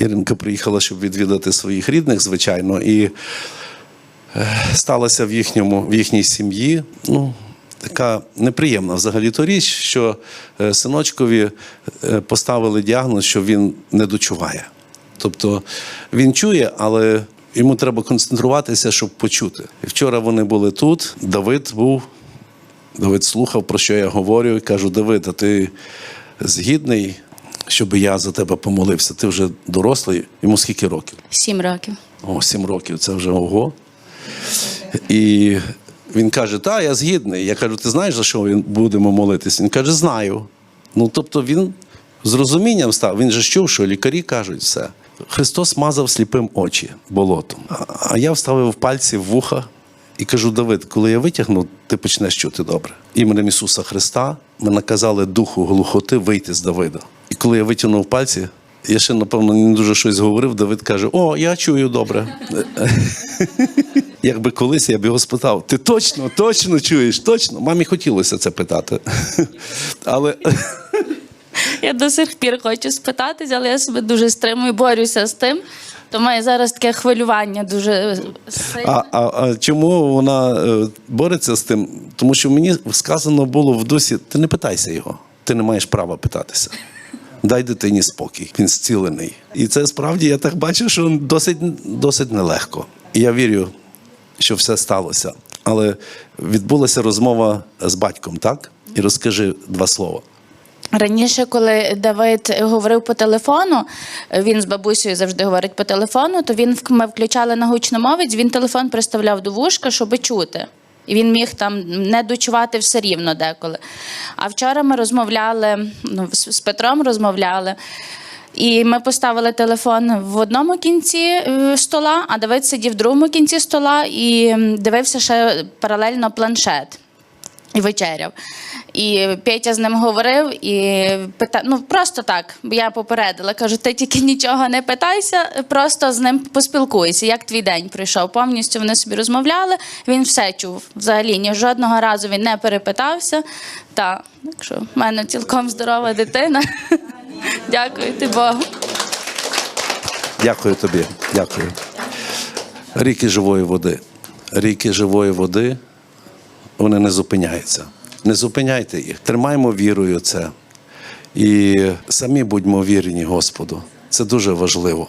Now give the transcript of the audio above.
Іринка приїхала, щоб відвідати своїх рідних, звичайно, і е, сталося в, їхньому, в їхній сім'ї. Ну, така неприємна взагалі то річ, що е, синочкові е, поставили діагноз, що він не дочуває. Тобто він чує, але йому треба концентруватися, щоб почути. Вчора вони були тут. Давид був. Давид слухав, про що я говорю, і кажу: Давид, а ти згідний, щоб я за тебе помолився? Ти вже дорослий, йому скільки років? Сім років. О, сім років, це вже ого. І він каже: Та, я згідний. Я кажу, ти знаєш, за що він будемо молитися? Він каже, знаю. Ну, тобто він з розумінням став. Він же чув, що лікарі кажуть все. Христос мазав сліпим очі болотом. А я вставив пальці в вуха і кажу: Давид, коли я витягну, ти почнеш чути добре. Іменем Ісуса Христа ми наказали духу глухоти вийти з Давида. Коли я витягнув пальці, я ще, напевно, не дуже щось говорив. Давид каже: О, я чую добре. Якби колись я б його спитав, ти точно, точно чуєш, точно. Мамі хотілося це питати. Але Я до сих пір хочу спитатись, але я себе дуже стримую, борюся з тим. Тому я зараз таке хвилювання дуже сильне. а, а, а чому вона е, бореться з тим? Тому що мені сказано було в дусі: ти не питайся його, ти не маєш права питатися. Дай дитині спокій, він зцілений. І це справді я так бачу, що досить, досить нелегко. І я вірю, що все сталося. Але відбулася розмова з батьком, так? І розкажи два слова. Раніше, коли Давид говорив по телефону, він з бабусею завжди говорить по телефону, то він ми включали на гучномовець, він телефон приставляв до вушка, щоб чути. І він міг там не дочувати все рівно деколи. А вчора ми розмовляли, ну, з Петром розмовляли. І ми поставили телефон в одному кінці е, стола, а Давид сидів в другому кінці стола і дивився ще паралельно планшет і вечеряв. І Петя з ним говорив і пита... ну просто так. бо Я попередила. Кажу, ти тільки нічого не питайся, просто з ним поспілкуйся. Як твій день пройшов? Повністю вони собі розмовляли. Він все чув. Взагалі ні жодного разу він не перепитався. Та так що в мене цілком здорова дитина. Дякую ти Богу. Дякую тобі. Дякую. Ріки живої води. Ріки живої води, вони не зупиняються. Не зупиняйте їх. Тримаймо вірою це. І самі будьмо вірні Господу. Це дуже важливо.